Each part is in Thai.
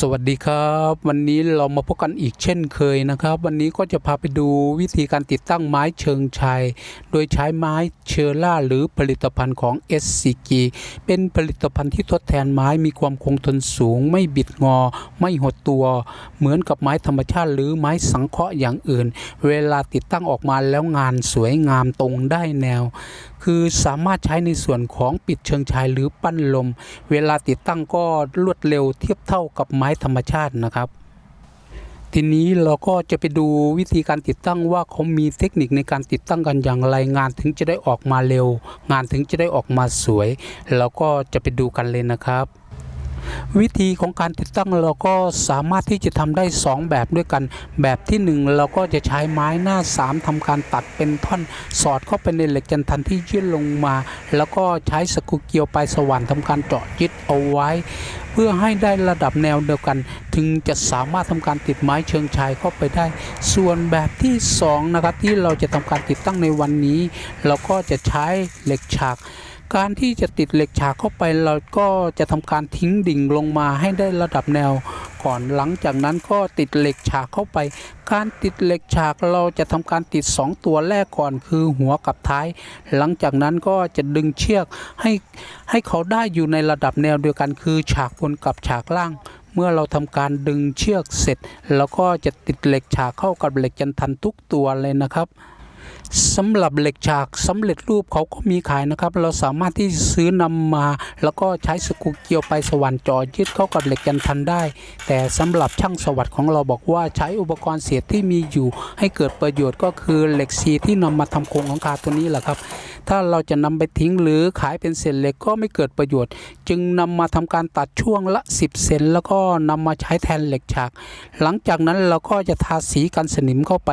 สวัสดีครับ วันนี้เรามาพบกันอีกเช่นเคยนะครับ วันนี้ก็จะพาไปดูวิธีการติดตั้งไม้เชิงชัย โดยใช้ไม้เชอร่าหรือผลิตภัณฑ์ของ SCG เป็นผลิตภัณฑ์ที่ทดแทนไม้มีความคงทนสูง ไม่บิดงอ ไม่หดตัว เหมือนกับไม้ธรรมชาติหรือไม้สังเคราะห์อย่างอื่น เวลาติดตั้งออกมาแล้วงานสวยงามตรงได้แนว คือสามารถใช้ในส่วนของปิดเชิงชายหรือปั้นลม เวลาติดตั้งก็รวดเร็วเทียบเท่ากับไม้ธรรมชาตินะครับ ทีนี้เราก็จะไปดูวิธีการติดตั้งว่าเขามีเทคนิคในการติดตั้งกันอย่างไรงานถึงจะได้ออกมาเร็ว งานถึงจะได้ออกมาสวย เราก็จะไปดูกันเลยนะครับ วิธีของการติดตั้งเราก็สามารถที่จะทำได้ 2 แบบด้วยกัน แบบที่ 1 เราก็จะใช้ไม้หน้า 3ทำการตัดเป็นท่อนสอดเข้าไปในเหล็กจันทันที่ยื่นลงมา แล้วก็ใช้สกรูเกียวปลายสว่านทำการเจาะยึดเอาไว้ เพื่อให้ได้ระดับแนวเดียวกัน ถึงจะสามารถทำการติดไม้เชิงชายเข้าไปได้ ส่วนแบบที่2นะครับที่เราจะทำการติดตั้งในวันนี้ เราก็จะใช้เหล็กฉาก การที่จะติดเหล็กฉากเข้าไปเราก็จะทำการทิ้งดิ่งลงมาให้ได้ระดับแนว ก่อนหลังจากนั้นก็ติดเหล็กฉากเข้าไป การติดเหล็กฉากเราจะทำการติด 2 ตัวแรกก่อนคือหัวกับท้าย หลังจากนั้นก็จะดึงเชือกให้ให้เขาได้อยู่ในระดับแนวเดียวกันคือฉากบนกับฉากล่างเมื่อเราทำการดึงเชือกเสร็จเราก็จะติดเหล็กฉากเข้ากับเหล็กจันทันทุกตัวเลยนะครับ สำหรับเหล็กฉากสำเร็จรูปเขาก็มีขายนะครับ เราสามารถที่ซื้อนำมา แล้วก็ใช้สกูเกียวไปสว่านจอยึดเข้ากับเหล็กยันทันได้ แต่สำหรับช่างสวัสดิ์ของเราบอกว่าใช้อุปกรณ์เสียที่มีอยู่ ให้เกิดประโยชน์ก็คือเหล็กซีที่นำมาทำโครงหลังคาตัวนี้แหละครับ ถ้าเราจะนำไปทิ้งหรือขายเป็นเศษเหล็กก็ไม่เกิดประโยชน์ จึงนำมาทำการตัดช่วงละ 10 เซนแล้วก็นำมาใช้แทนเหล็กฉาก หลังจากนั้นเราก็จะทาสีกันสนิมเข้าไป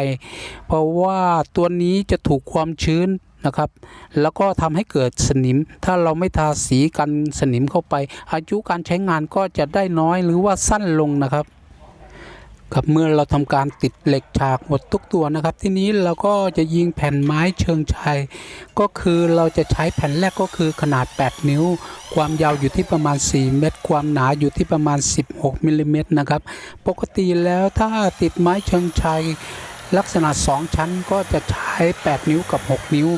เพราะว่าตัวนี้จะถูกความชื้นนะครับ แล้วก็ทำให้เกิดสนิม ถ้าเราไม่ทาสีกันสนิมเข้าไป อายุการใช้งานก็จะได้น้อยหรือว่าสั้นลงนะครับครับเมื่อเราทำการติดเหล็กฉากหมดทุกตัวนะครับ ทีนี้เราก็จะยิงแผ่นไม้เชิงชัยก็คือเราจะใช้แผ่นแรกก็คือขนาด 8 นิ้ว ความยาวอยู่ที่ประมาณ 4 เมตร ความหนาอยู่ที่ประมาณ 16มิลลิเมตรนะครับ ปกติแล้วถ้าติดไม้เชิงชัย ลักษณะ 2 ชั้นก็จะใช้ 8 นิ้วกับ 6 นิ้ว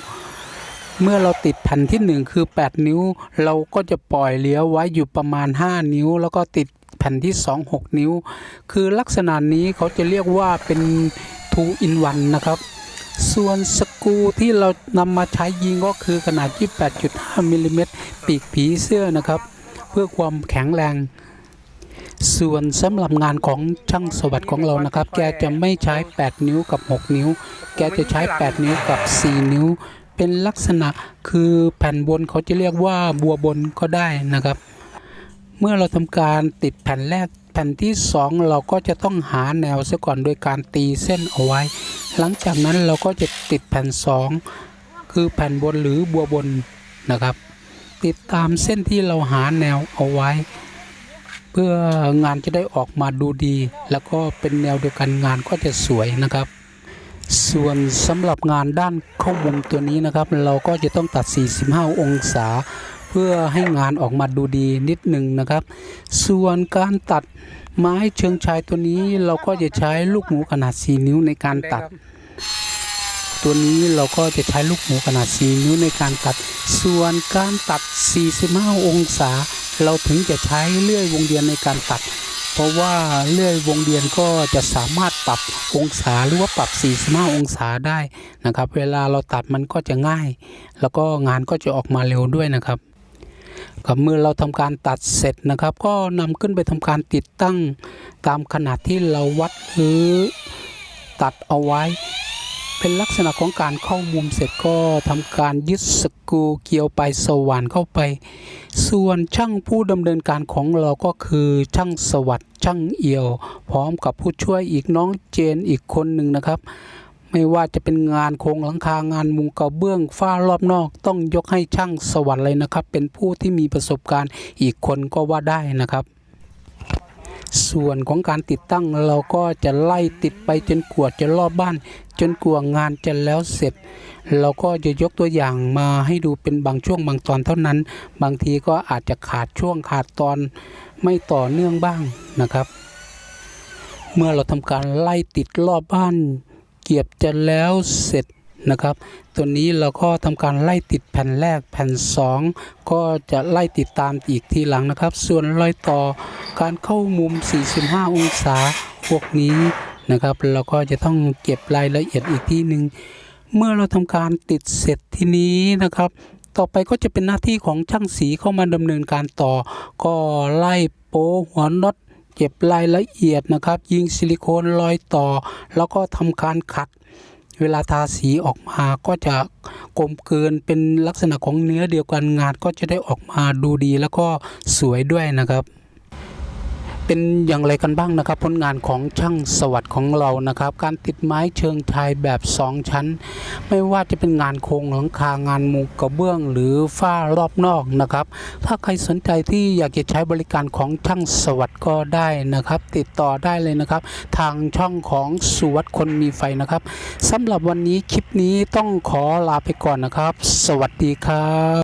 เมื่อเราติดแผ่นที่ 1 คือ 8 นิ้ว เราก็จะปล่อยเลี้ยวไว้อยู่ประมาณ 5 นิ้ว แล้วก็ติดแผ่นที่ 2 6 นิ้ว คือลักษณะนี้เขาจะเรียกว่าเป็น2 in 1นะครับ ส่วนสกูที่เรานำมาใช้ยิงก็คือขนาด 28.5มิลลิเมตรปีกผีเสื้อนะครับ เพื่อความแข็งแรง ส่วนสำหรับงานของช่างสวัสดิ์ของเรานะครับ แกจะไม่ใช้ 8 นิ้วกับ 6 นิ้ว แกจะใช้ 8 นิ้วกับ 4 นิ้ว เป็นลักษณะคือแผ่นบนเขาจะเรียกว่าบัวบนก็ได้นะครับ เมื่อเราทำการติดแผ่นแรกแผ่นที่ 2 เราก็จะต้องหาแนวซะก่อนโดยการตีเส้นเอาไว้ หลังจากนั้นเราก็จะติดแผ่น 2 คือแผ่นบนหรือบัวบนนะครับ ติดตามเส้นที่เราหาแนวเอาไว้เพื่องานจะได้ออกมาดูดี แล้วก็เป็นแนวเดียวกันงานก็จะสวยนะครับ ส่วนสำหรับงานด้านข้ามุมตัวนี้นะครับ เราก็จะต้องตัด 45 องศา เพื่อให้งานออกมาดูดีนิดหนึ่งนะครับ ส่วนการตัดไม้เชิงชายตัวนี้เราก็จะใช้ลูกหมูขนาด 4 นิ้วในการตัด ตัวนี้เราก็จะใช้ลูกหมูขนาด 4 นิ้วในการตัด ส่วนการตัด 45 องศา เราถึงจะใช้เลื่อยวงเดือนในการตัด เพราะว่าเลื่อยวงเดือนก็จะสามารถปรับองศาหรือว่าปรับ45องศาได้นะครับ เวลาเราตัดมันก็จะง่าย แล้วก็งานก็จะออกมาเร็วด้วยนะครับกับเมื่อเราทำการตัดเสร็จนะครับ ก็นำขึ้นไปทำการติดตั้งตามขนาดที่เราวัดหรือตัดเอาไว้ เป็นลักษณะของการเข้ามุมเสร็จก็ทำการยึดสกูเกี่ยวไปสว่านเข้าไป ส่วนช่างผู้ดำเนินการของเราก็คือช่างสวัสด์ช่างเอี่ยว พร้อมกับผู้ช่วยอีกน้องเจนอีกคนหนึ่งนะครับไม่ว่าจะเป็นงานโครงหลังคางานมุงกระเบื้องฝ้ารอบนอก ต้องยกให้ช่างสวัสด์เลยนะครับ เป็นผู้ที่มีประสบการณ์อีกคนก็ว่าได้นะครับ ส่วนของการติดตั้งเราก็จะไล่ติดไปจนกว่าจะรอบบ้าน จนกว่างานจะแล้วเสร็จ เราก็จะยกตัวอย่างมาให้ดูเป็นบางช่วงบางตอนเท่านั้น บางทีก็อาจจะขาดช่วงขาดตอนไม่ต่อเนื่องบ้างนะครับ เมื่อเราทำการไล่ติดรอบบ้าน เกียบจะแล้วเสร็จ นะครับ ตัวนี้เราก็ทำการไล่ติดแผ่นแรกแผ่น 2 ก็จะไล่ติดตามอีกทีหลังนะครับ ส่วนรอยต่อการเข้ามุม 45 องศาพวกนี้นะครับ เราก็จะต้องเก็บรายละเอียดอีกทีหนึ่งเมื่อเราทำการติดเสร็จทีนี้นะครับ ต่อไปก็จะเป็นหน้าที่ของช่างสีเข้ามาดำเนินการต่อ ก็ไล่โป้หัวน็อตเก็บรายละเอียดนะครับ ยิงซิลิโคนรอยต่อ แล้วก็ทำการขัด เวลาทาสีออกมาก็จะกลมเกินเป็นลักษณะของเนื้อเดียวกันงานก็จะได้ออกมาดูดีแล้วก็สวยด้วยนะครับ เป็นอย่างไรกันบ้างนะครับ ผลงานของช่างสวัสด์ของเรานะครับ การติดไม้เชิงชายแบบ 2 ชั้น ไม่ว่าจะเป็นงานโครงหลังคางานมุงกระเบื้องหรือฝ้ารอบนอกนะครับ ถ้าใครสนใจที่อยากจะใช้บริการของช่างสวัสด์ก็ได้นะครับ ติดต่อได้เลยนะครับ ทางช่องของสุวัสด์คนมีไฟนะครับสำหรับวันนี้คลิปนี้ต้องขอลาไปก่อนนะครับ สวัสดีครับ